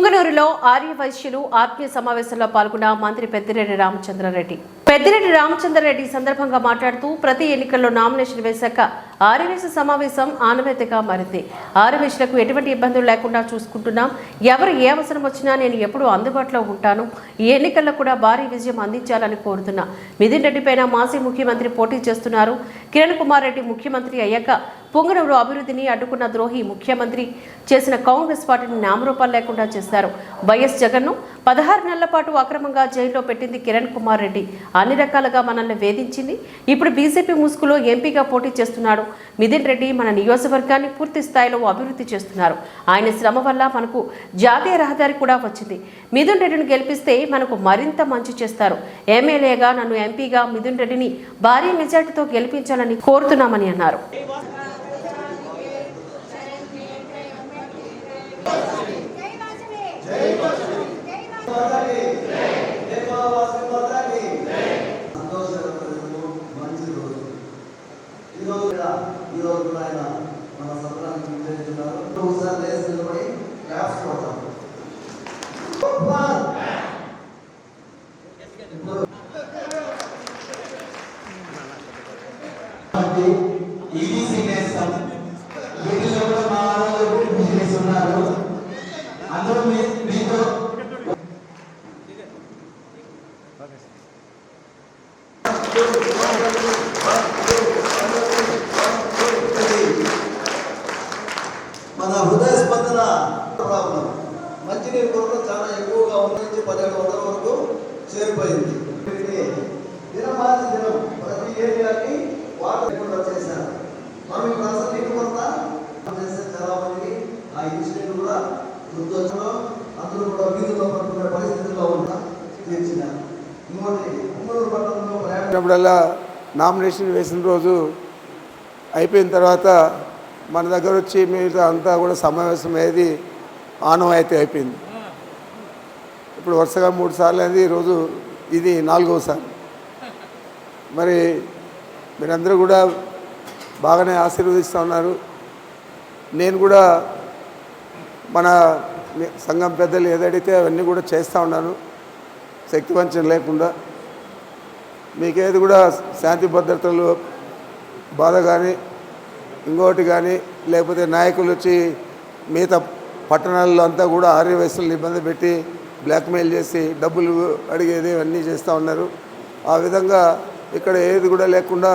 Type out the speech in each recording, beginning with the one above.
పుంగనూరులో ఆర్య వైశ్యులు ఆత్మీయ సమావేశంలో పాల్గొన్న మంత్రి పెద్దిరెడ్డి రామచంద్రారెడ్డి. పెద్దిరెడ్డి రామచంద్రారెడ్డి సందర్భంగా మాట్లాడుతూ ప్రతి ఎన్నికల్లో నామినేషన్ వేశాక ఆర్యవేశ సమావేశం ఆనవేతగా మారింది. ఆర్యవేశులకు ఎటువంటి ఇబ్బందులు లేకుండా చూసుకుంటున్నాం. ఎవరు ఏ అవసరం వచ్చినా నేను ఎప్పుడూ అందుబాటులో ఉంటాను. ఈ ఎన్నికల్లో కూడా భారీ విజయం అందించాలని కోరుతున్నా. మిథున్ రెడ్డి పైన మాజీ ముఖ్యమంత్రి పోటీ చేస్తున్నారు. కిరణ్ కుమార్ రెడ్డి ముఖ్యమంత్రి అయ్యాక పొంగనూరు అభివృద్ధిని అడ్డుకున్న ద్రోహి ముఖ్యమంత్రి చేసిన కాంగ్రెస్ పార్టీని నామరూపాలు లేకుండా చేశారు. వైఎస్ జగన్ను పదహారు నెలల పాటు అక్రమంగా జైల్లో పెట్టింది కిరణ్ కుమార్ రెడ్డి. అన్ని రకాలుగా మనల్ని వేధించింది. ఇప్పుడు బీజేపీ ముసుగులో ఎంపీగా పోటీ చేస్తున్నాడు. మిథున్ రెడ్డి మన నియోజకవర్గాన్ని పూర్తి స్థాయిలో అభివృద్ధి చేస్తున్నారు. ఆయన శ్రమ వల్ల మనకు జాతీయ రహదారి కూడా వచ్చింది. మిథున్ రెడ్డిని గెలిపిస్తే మనకు మరింత మంచి చేస్తారు. ఎమ్మెల్యేగా నన్ను ఎంపీగా మిథున్ రెడ్డిని భారీ మెజార్టీతో గెలిపించాలని కోరుతున్నామని అన్నారు జై వాసవి జై వాసవి జై వాసవి సంతోషకరమైన మంచి రోజు ఈ రోజు కూడా ఈ రోజు కూడా ఆయన మన సత్రానికి విజయిస్తున్నారు ఒకసారి లేచి నిలబడి క్లాప్స్ కొడతాం ఈబీసీ నేస్తాం వీటిలో కూడా మా వాళ్ళు బిజినెస్ ఉన్నారు అందరూ మీ మీతో మన హృదయ స్పందన ప్రాబ్లం. మంచినీరు కొరత చాలా ఎక్కువగా ఉన్న నుంచి పదిహేడు వందల వరకు చేరిపోయింది. దినమాసి దినం ప్రతి ఏరియాకి వాటర్ లేకుండా చేశారు. మనం ఇప్పుడు అసలు నీటి కొరత చేసే చాలా మందికి ఆ ఇన్సిడెంట్ కూడా గుర్తొచ్చడం అందరూ కూడా వీధుల్లో పట్టుకునే పరిస్థితుల్లో ఉన్న తీర్చినారు ఇంకోటి ఉమ్మూరు పట్టణంలో ప్రయాణం నామినేషన్ వేసిన రోజు అయిపోయిన తర్వాత మన దగ్గర వచ్చి మిగతా అంతా కూడా సమావేశం అయ్యేది ఆనవాయితీ అయిపోయింది. ఇప్పుడు వరుసగా మూడు సార్లు అనేది ఈరోజు ఇది నాలుగవసారి. మరి మీరందరూ కూడా బాగానే ఆశీర్వదిస్తూ ఉన్నారు. నేను కూడా మన సంఘం పెద్దలు ఏదడితే అవన్నీ కూడా చేస్తూ ఉన్నాను. శక్తివంచన లేకుండా. మీకేది కూడా శాంతి భద్రతలు బాధ కానీ ఇంకోటి కానీ లేకపోతే నాయకులు వచ్చి మిగతా పట్టణాల్లో అంతా కూడా ఆర్య ఇబ్బంది పెట్టి బ్లాక్మెయిల్ చేసి డబ్బులు అడిగేది అన్నీ చేస్తూ ఉన్నారు. ఆ విధంగా ఇక్కడ ఏది కూడా లేకుండా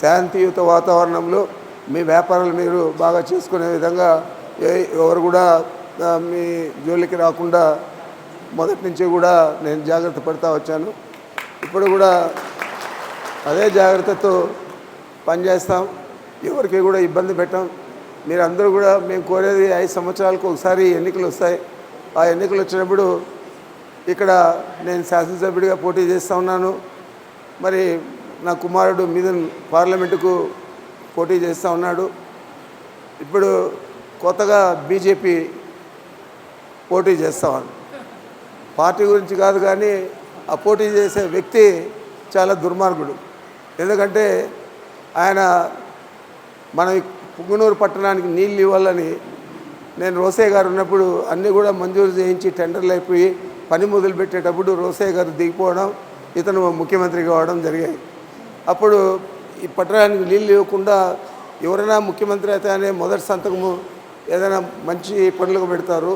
శాంతియుత వాతావరణంలో మీ వ్యాపారాలు మీరు బాగా చేసుకునే విధంగా ఏ- ఎవరు కూడా మీ జోలికి రాకుండా మొదటి నుంచి కూడా నేను జాగ్రత్త పడతా వచ్చాను. ఇప్పుడు కూడా అదే జాగ్రత్తతో పనిచేస్తాం. ఎవరికి కూడా ఇబ్బంది పెట్టాం. మీరు అందరూ కూడా మేము కోరేది ఐదు సంవత్సరాలకు ఒకసారి ఎన్నికలు వస్తాయి. ఆ ఎన్నికలు వచ్చినప్పుడు ఇక్కడ నేను శాసనసభ్యుడిగా పోటీ చేస్తూ ఉన్నాను. మరి నా కుమారుడు మిథున్ పార్లమెంటుకు పోటీ చేస్తూ ఉన్నాడు. ఇప్పుడు కొత్తగా బీజేపీ పోటీ చేస్తామని పార్టీ గురించి కాదు కానీ ఆ పోటీ చేసే వ్యక్తి చాలా దుర్మార్గుడు. ఎందుకంటే ఆయన మన పుంగనూరు పట్టణానికి నీళ్ళు ఇవ్వాలని నేను రోసే గారు ఉన్నప్పుడు అన్నీ కూడా మంజూరు చేయించి టెండర్లు అయిపోయి పని మొదలు పెట్టేటప్పుడు రోసే గారు దిగిపోవడం ఇతను ముఖ్యమంత్రి కావడం జరిగాయి. అప్పుడు ఈ పట్టణానికి నీళ్ళు ఇవ్వకుండా ఎవరైనా ముఖ్యమంత్రి అయితే అనే మొదటి సంతకము ఏదైనా మంచి పనులకు పెడతారు.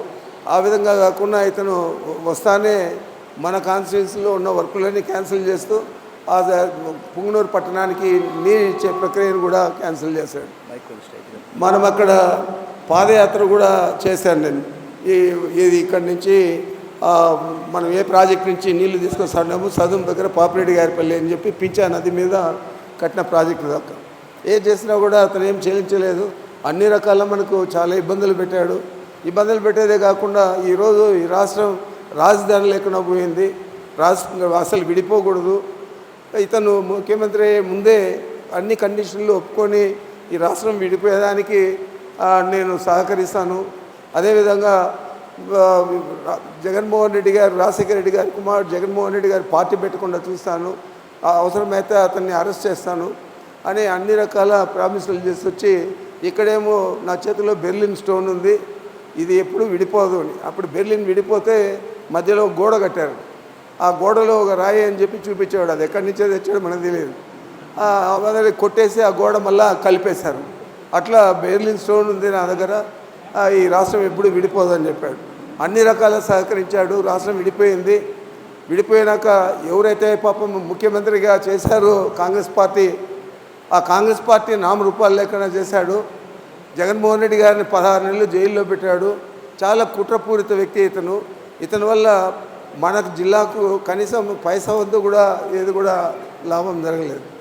ఆ విధంగా కాకుండా ఇతను వస్తానే మన కాన్స్టిట్యున్సీలో ఉన్న వర్కులన్నీ క్యాన్సిల్ చేస్తూ పుంగనూరు పట్టణానికి నీరు ఇచ్చే ప్రక్రియను కూడా క్యాన్సిల్ చేశాడు. మనం అక్కడ పాదయాత్ర కూడా చేశాను నేను. ఈ ఇది ఇక్కడి నుంచి మనం ఏ ప్రాజెక్ట్ నుంచి నీళ్ళు తీసుకొస్తున్నాము సదుం దగ్గర పాపిరెడ్డి గారిపల్లి అని చెప్పి పింఛా నది మీద కట్టిన ప్రాజెక్టు దాకా. ఏ చేసినా కూడా అతను ఏం చెల్లించలేదు. అన్ని రకాల మనకు చాలా ఇబ్బందులు పెట్టాడు. ఇబ్బందులు పెట్టేదే కాకుండా ఈరోజు ఈ రాష్ట్రం రాజధాని లేకుండా పోయింది. రాష్ట్రం అసలు విడిపోకూడదు. ఇతను ముఖ్యమంత్రి ముందే అన్ని కండిషన్లు ఒప్పుకొని ఈ రాష్ట్రం విడిపోయేదానికి నేను సహకరిస్తాను. అదేవిధంగా జగన్మోహన్ రెడ్డి గారు రాజశేఖర రెడ్డి గారి కుమారుడు జగన్మోహన్ రెడ్డి గారి పార్టీ పెట్టకుండా చూస్తాను. ఆ, అవసరమైతే అతన్ని అరెస్ట్ చేస్తాను అని అన్ని రకాల ప్రామిసులు చేసి వచ్చి ఇక్కడేమో నా చేతిలో బెర్లిన్ స్టోన్ ఉంది ఇది ఎప్పుడు విడిపోదు అని. అప్పుడు బెర్లిన్ విడిపోతే మధ్యలో గోడ కట్టారు. ఆ గోడలో ఒక రాయి అని చెప్పి చూపించేవాడు. అది ఎక్కడి నుంచో తెచ్చాడు మనకు తెలియదు. అదే కొట్టేసి ఆ గోడ మళ్ళా కలిపేశారు. అట్లా బెర్లిన్ స్టోన్ ఉంది నా దగ్గర. ఈ రాష్ట్రం ఎప్పుడు విడిపోదని చెప్పాడు. అన్ని రకాల సహకరించాడు. రాష్ట్రం విడిపోయింది. విడిపోయినాక ఎవరైతే పాపం ముఖ్యమంత్రిగా చేశారో కాంగ్రెస్ పార్టీ ఆ కాంగ్రెస్ పార్టీ నామరూపాలు లేకుండా చేశాడు. జగన్మోహన్ రెడ్డి గారిని పదహారు నెలలు జైల్లో పెట్టాడు. చాలా కుట్రపూరిత వ్యక్తి ఇతను. ఇతని వల్ల మనకు జిల్లాకు కనీసం పైసా వద్ద కూడా ఏది కూడా లాభం జరగలేదు.